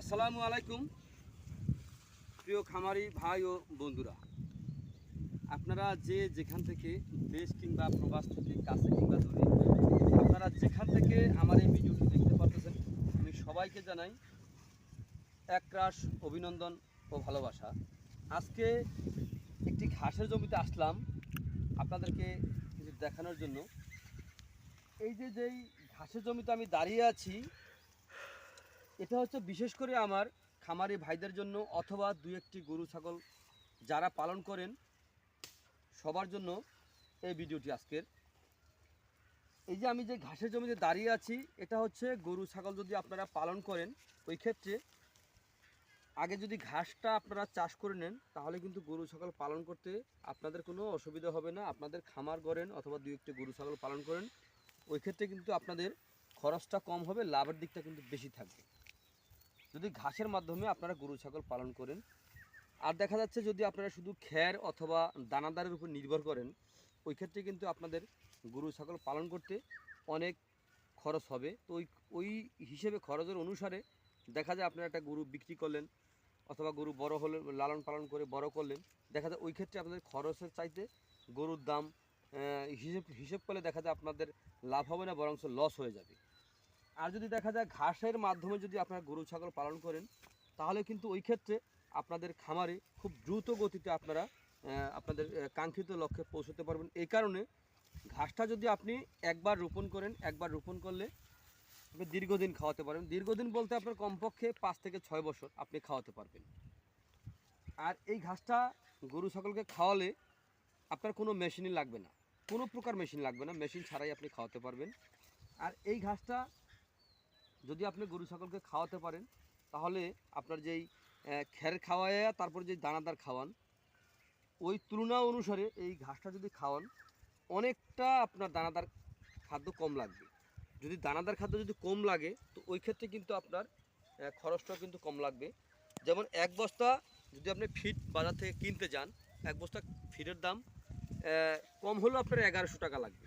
আসসালামু আলাইকুম, প্রিয় খামারি ভাই ও বন্ধুরা। আপনারা যে যেখান থেকে দেশ কিংবা প্রবাস থেকে কাছে কিংবা দূরে, আপনারা যেখান থেকে আমার এই ভিডিওটি দেখতে পারতেছেন, আমি সবাইকে জানাই একরাশ অভিনন্দন ও ভালোবাসা। আজকে একটি ঘাসের জমিতে আসলাম আপনাদেরকে কিছু দেখানোর জন্য। এই যে যেই ঘাসের জমিতে আমি দাঁড়িয়ে আছি এটা হচ্ছে বিশেষ করে আমার খামারি ভাইদের জন্য অথবা দু একটি গরু, ছাগল যারা পালন করেন, সবার জন্য এই ভিডিওটি আজকের। এই যে আমি যে ঘাসের জমিতে দাঁড়িয়ে আছি, এটা হচ্ছে গরু, ছাগল যদি আপনারা পালন করেন, ওই ক্ষেত্রে আগে যদি ঘাসটা আপনারা চাষ করে নেন, তাহলে কিন্তু গরু, ছাগল পালন করতে আপনাদের কোনো অসুবিধা হবে না। আপনাদের খামার করেন অথবা দু একটি গরু, ছাগল পালন করেন, ওই ক্ষেত্রে কিন্তু আপনাদের খরচটা কম হবে, লাভের দিকটা কিন্তু বেশি থাকবে। যদি ঘাসের মাধ্যমে আপনারা গরু ছাগল পালন করেন, আর দেখা যাচ্ছে যদি আপনারা শুধু খ্যার অথবা দানাদারের উপর নির্ভর করেন, ওই ক্ষেত্রে কিন্তু আপনাদের গরু ছাগল পালন করতে অনেক খরচ হবে। তো ওই ওই হিসেবে খরচের অনুসারে দেখা যায় আপনারা একটা গরু বিক্রি করলেন অথবা গরু বড় হলে লালন পালন করে বড় করলেন, দেখা যায় ওই ক্ষেত্রে আপনাদের খরচের চাইতে গরুর দাম হিসেব হিসেব করলে দেখা যায় আপনাদের লাভ হবে না বরং লস হয়ে যাবে। আর যদি দেখা যায় ঘাসের মাধ্যমে যদি আপনারা গরু, ছাগল পালন করেন, তাহলে কিন্তু ওই ক্ষেত্রে আপনাদের খামারে খুব দ্রুত গতিতে আপনারা আপনাদের কাঙ্ক্ষিত লক্ষ্যে পৌঁছতে পারবেন। এই কারণে ঘাসটা যদি আপনি একবার রোপণ করেন, একবার রোপণ করলে আপনি দীর্ঘদিন খাওয়াতে পারবেন। দীর্ঘদিন বলতে আপনার কমপক্ষে পাঁচ থেকে ছয় বছর আপনি খাওয়াতে পারবেন। আর এই ঘাসটা গরু, ছাগলকে খাওয়ালে আপনার কোনো মেশিনই লাগবে না। কোনো প্রকার মেশিন লাগবে না। মেশিন ছাড়াই আপনি খাওয়াতে পারবেন। আর এই ঘাসটা যদি আপনি গরু ছাগলকে খাওয়াতে পারেন, তাহলে আপনার যেই খ্যার খাওয়ায় তারপর যে দানাদার খাওয়ান, ওই তুলনা অনুসারে এই ঘাসটা যদি খাওয়ান, অনেকটা আপনার দানাদার খাদ্য কম লাগবে। যদি দানাদার খাদ্য যদি কম লাগে, তো ওই ক্ষেত্রে কিন্তু আপনার খরচটাও কিন্তু কম লাগবে। যেমন এক বস্তা যদি আপনি ফিট বাজার থেকে কিনতে যান, এক বস্তা ফিটের দাম কম হলেও আপনার এগারোশো টাকা লাগবে।